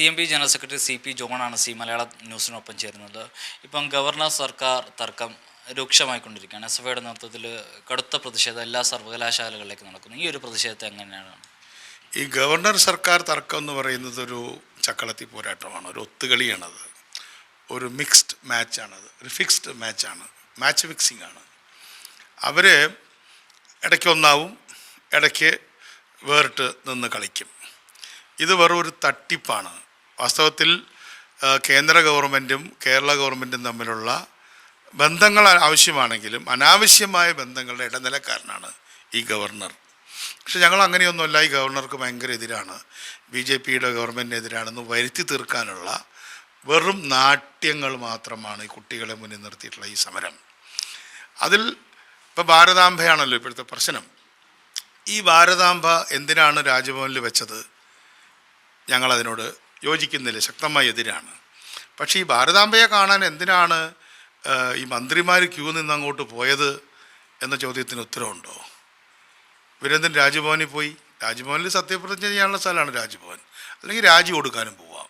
C M P general secretary C P ജോണാണ് C മലയാള ന്യൂസിനൊപ്പം ചേരുന്നത്. ഇപ്പം ഗവർണർ സർക്കാർ തർക്കം രൂക്ഷമായിക്കൊണ്ടിരിക്കുകയാണ്. എസ് എഫ് ഐയുടെ നേതൃത്വത്തിൽ കടുത്ത പ്രതിഷേധം എല്ലാ സർവകലാശാലകളിലേക്ക് നടക്കുന്നു. ഈ ഒരു പ്രതിഷേധത്തെ എങ്ങനെയാണ്? ഈ ഗവർണർ സർക്കാർ തർക്കം എന്ന് പറയുന്നത് ഒരു ചക്കളത്തി പോരാട്ടമാണ്. ഒരു ഒത്തുകളിയാണത്. ഒരു മിക്സ്ഡ് മാച്ചാണത് ഒരു ഫിക്സ്ഡ് മാച്ചാണ് മാച്ച് ഫിക്സിംഗ് ആണ്. അവർ ഇടയ്ക്ക് ഒന്നാവും ഇടയ്ക്ക് വേറിട്ട് നിന്ന് കളിക്കും. ഇത് വെറും ഒരു തട്ടിപ്പാണ്. വാസ്തവത്തിൽ കേന്ദ്ര ഗവൺമെന്റും കേരള ഗവൺമെന്റും തമ്മിലുള്ള ബന്ധങ്ങൾ ആവശ്യമാണെങ്കിലും അനാവശ്യമായ ബന്ധങ്ങളുടെ ഇടനിലക്കാരനാണ് ഈ ഗവർണർ. പക്ഷെ ഞങ്ങൾ അങ്ങനെയൊന്നുമല്ല ഈ ഗവർണർക്ക് ഭയങ്കര എതിരാണ്. ബി ജെ പിയുടെ ഗവൺമെന്റിനെതിരാണെന്ന് വരുത്തി തീർക്കാനുള്ള വെറും നാട്യങ്ങൾ മാത്രമാണ് ഈ കുട്ടികളെ മുന്നിൽ നിർത്തിയിട്ടുള്ള ഈ സമരം. അതിൽ ഇപ്പോൾ ഭാരതാംബയാണല്ലോ ഇപ്പോഴത്തെ പ്രശ്നം. ഈ ഭാരതാംബ എന്തിനാണ് രാജ്ഭവനിൽ വെച്ചത്? ഞങ്ങളതിനോട് യോജിക്കുന്നില്ല ശക്തമായ എതിരാണ്. പക്ഷേ ഈ ഭാരതാംബയെ കാണാൻ എന്തിനാണ് ഈ മന്ത്രിമാർ ക്യൂ നിന്ന് അങ്ങോട്ട് പോയത് എന്ന ചോദ്യത്തിന് ഉത്തരവുണ്ടോ വീരേന്ദ്രൻ രാജ്ഭവനിൽ പോയി. രാജ്ഭവനിൽ സത്യപ്രതിജ്ഞ ചെയ്യാനുള്ള സ്ഥലമാണ് രാജ്ഭവൻ. അല്ലെങ്കിൽ രാജി കൊടുക്കാനും പോവാം.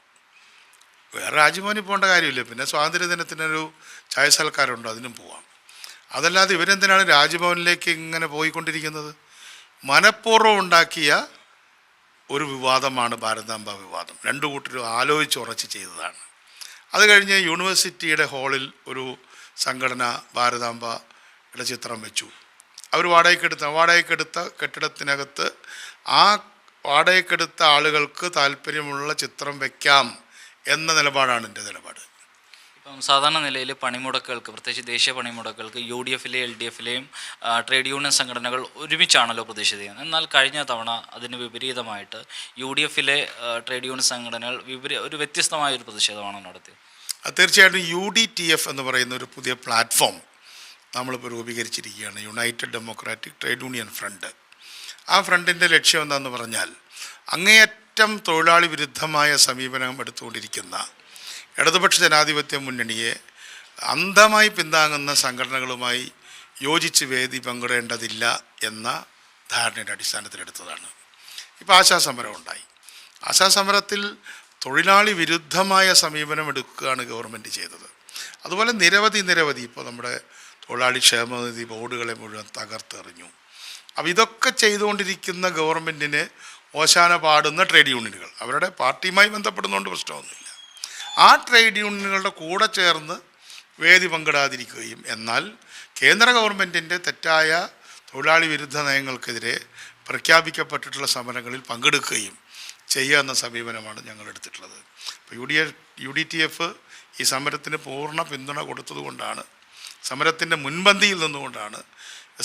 വേറെ രാജ്ഭവനിൽ പോകേണ്ട കാര്യമില്ല. പിന്നെ സ്വാതന്ത്ര്യദിനത്തിനൊരു ചായ സൽക്കാരമുണ്ട് അതിനും പോവാം. അതല്ലാതെ ഇവരെന്തിനാണ് രാജ്ഭവനിലേക്ക് ഇങ്ങനെ പോയിക്കൊണ്ടിരിക്കുന്നത്? മനഃപൂർവം ഉണ്ടാക്കിയ ഒരു വിവാദമാണ് ഭാരതാംബ വിവാദം. രണ്ടു കൂട്ടരും ആലോചിച്ച് ഉറച്ച് ചെയ്തതാണ്. അത് കഴിഞ്ഞ് യൂണിവേഴ്സിറ്റിയുടെ ഹാളിൽ ഒരു സംഘടന ഭാരതാംബയുടെ ചിത്രം വെച്ചു. അവർ വാടകയ്ക്കെടുത്ത വാടകയ്ക്കെടുത്ത കെട്ടിടത്തിനകത്ത് ആ വാടകയ്ക്കെടുത്ത ആളുകൾക്ക് താല്പര്യമുള്ള ചിത്രം വെക്കാം എന്ന നിലപാടാണ് എന്റെ നിലപാട്. ഇപ്പം സാധാരണ നിലയിൽ പണിമുടക്കുകൾക്ക് പ്രത്യേകിച്ച് ദേശീയ പണിമുടക്കുകൾക്ക് യു ഡി എഫിലെയും എൽ ഡി എഫിലെയും ട്രേഡ് യൂണിയൻ സംഘടനകൾ ഒരുമിച്ചാണല്ലോ പ്രതിഷേധിക്കുന്നത് എന്നാൽ കഴിഞ്ഞ തവണ അതിന് വിപരീതമായിട്ട് യു ഡി എഫിലെ ട്രേഡ് യൂണിയൻ സംഘടനകൾ വിപരീ ഒരു വ്യത്യസ്തമായ ഒരു പ്രതിഷേധമാണ് നടത്തിയത്. തീർച്ചയായിട്ടും യു ഡി ടി എഫ് എന്ന് പറയുന്ന ഒരു പുതിയ പ്ലാറ്റ്ഫോം നമ്മളിപ്പോൾ രൂപീകരിച്ചിരിക്കുകയാണ്. United democratic trade union front. ആ ഫ്രണ്ടിന്റെ ലക്ഷ്യം എന്താണെന്ന് പറഞ്ഞാൽ അങ്ങേയറ്റം തൊഴിലാളി വിരുദ്ധമായ സമീപനം എടുത്തുകൊണ്ടിരിക്കുന്ന ഇടതുപക്ഷ ജനാധിപത്യ മുന്നണിയെ അന്ധമായി പിന്താങ്ങുന്ന സംഘടനകളുമായി യോജിച്ച് വേദി പങ്കിടേണ്ടതില്ല എന്ന ധാരണയുടെ അടിസ്ഥാനത്തിലെടുത്തതാണ്. ഇപ്പോൾ ആശാസമരം ഉണ്ടായി. ആശാസമരത്തിൽ തൊഴിലാളി വിരുദ്ധമായ സമീപനം എടുക്കുകയാണ് ഗവൺമെന്റ് ചെയ്തത്. അതുപോലെ നിരവധി നിരവധി ഇപ്പോൾ നമ്മുടെ തൊഴിലാളി ക്ഷേമനിധി ബോർഡുകളെ മുഴുവൻ തകർത്തെറിഞ്ഞു. അപ്പോൾ ഇതൊക്കെ ചെയ്തുകൊണ്ടിരിക്കുന്ന ഗവൺമെന്റിന് ഓശാന പാടുന്ന ട്രേഡ് യൂണിയനുകൾ. അവരുടെ പാർട്ടിയുമായി ബന്ധപ്പെടുന്നതുകൊണ്ട് പ്രശ്നമൊന്നുമില്ല. ആ ട്രേഡ് യൂണിയനുകളുടെ കൂടെ ചേർന്ന് വേദി പങ്കിടാതിരിക്കുകയും എന്നാൽ കേന്ദ്ര ഗവൺമെന്റിന്റെ തെറ്റായ തൊഴിലാളി വിരുദ്ധ നയങ്ങൾക്കെതിരെ പ്രഖ്യാപിക്കപ്പെട്ടിട്ടുള്ള സമരങ്ങളിൽ പങ്കെടുക്കുകയും ചെയ്യുക എന്ന സമീപനമാണ് ഞങ്ങൾ എടുത്തിട്ടുള്ളത്. അപ്പോൾ U D F U D T F ഈ സമരത്തിന് പൂർണ പിന്തുണ കൊടുത്തതുകൊണ്ടാണ് സമരത്തിന്റെ മുൻപന്തിയിൽ നിന്നുകൊണ്ടാണ്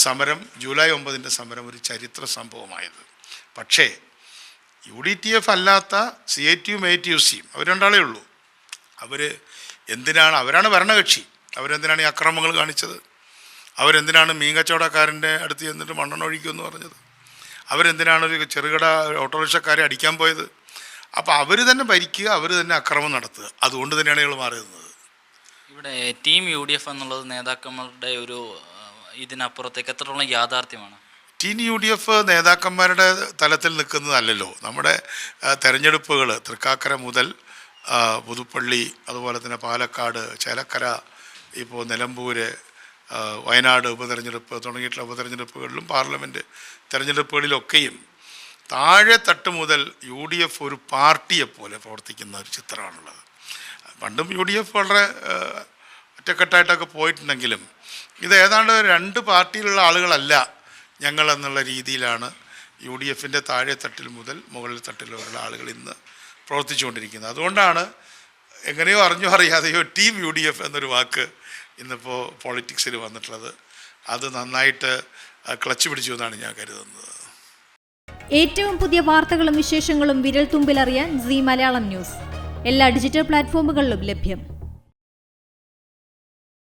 സമരം ജൂലൈ ഒമ്പതിന്റെ സമരം ഒരു ചരിത്ര സംഭവമായത്. പക്ഷേ യു ഡി ടി എഫ് അല്ലാത്ത സി ഐ ടിയും എ ടി യു സിയും അവർ രണ്ടാളേ ഉള്ളൂ. അവർ എന്തിനാണ്? അവരാണ് ഭരണകക്ഷി. അവരെന്തിനാണ് ഈ അക്രമങ്ങൾ കാണിച്ചത്? അവരെന്തിനാണ് മീൻ കച്ചവടക്കാരന്റെ അടുത്ത് ചെന്നിട്ട് മണ്ണെണ്ണ ഒഴിക്കുമെന്ന് പറഞ്ഞത്? അവരെന്തിനാണ് ഒരു ചെറുകിട ഓട്ടോറിക്ഷക്കാരെ അടിക്കാൻ പോയത്? അപ്പോൾ അവർ തന്നെ ഭരിക്കുക അവർ തന്നെ അക്രമം നടത്തുക. അതുകൊണ്ട് തന്നെയാണ് ഇയാൾ മാറിയുന്നത് ഇവിടെ ടീം യു ഡി എഫ് എന്നുള്ളത് നേതാക്കന്മാരുടെ ഒരു ഇതിനപ്പുറത്തേക്ക് എത്രത്തോളം യാഥാർത്ഥ്യമാണ്? ടീം യു ഡി എഫ് നേതാക്കന്മാരുടെ തലത്തിൽ നിൽക്കുന്നതല്ലല്ലോ. നമ്മുടെ തെരഞ്ഞെടുപ്പുകൾ തൃക്കാക്കര മുതൽ പുതുപ്പള്ളി അതുപോലെ തന്നെ പാലക്കാട് ചേലക്കര ഇപ്പോൾ നിലമ്പൂർ വയനാട് ഉപതെരഞ്ഞെടുപ്പ് തുടങ്ങിയിട്ടുള്ള ഉപതെരഞ്ഞെടുപ്പുകളിലും പാർലമെന്റ് തെരഞ്ഞെടുപ്പുകളിലൊക്കെയും താഴെ തട്ട് മുതൽ യു ഡി എഫ് ഒരു പാർട്ടിയെപ്പോലെ പ്രവർത്തിക്കുന്ന ഒരു ചിത്രമാണുള്ളത്. പണ്ടും യു ഡി എഫ് വളരെ ഒറ്റക്കെട്ടായിട്ടൊക്കെ പോയിട്ടുണ്ടെങ്കിലും ഇത് ഏതാണ്ട് രണ്ട് പാർട്ടിയിലുള്ള ആളുകളല്ല ഞങ്ങളെന്നുള്ള രീതിയിലാണ് യു ഡി എഫിന്റെ താഴെ തട്ടിൽ മുതൽ മുകളിൽ തട്ടിലുള്ള ആളുകൾ ഇന്ന് പ്രവർത്തിച്ചുകൊണ്ടിരിക്കുന്നത്. അതുകൊണ്ടാണ് എങ്ങനെയോ അറിഞ്ഞോ അറിയാതെയോ ടീം യു ഡി എഫ് എന്നൊരു വാക്ക് ഇന്നിപ്പോൾ പോളിറ്റിക്സിൽ വന്നിട്ടുള്ളത്. അത് നന്നായിട്ട് ക്ലച്ച് പിടിച്ചു എന്നാണ് ഞാൻ കരുതുന്നത്. ഏറ്റവും പുതിയ വാർത്തകളും വിശേഷങ്ങളും വിരൽ തുമ്പിലറിയാൻ സി മലയാളം ന്യൂസ്. എല്ലാ ഡിജിറ്റൽ പ്ലാറ്റ്ഫോമുകളിലും ലഭ്യം.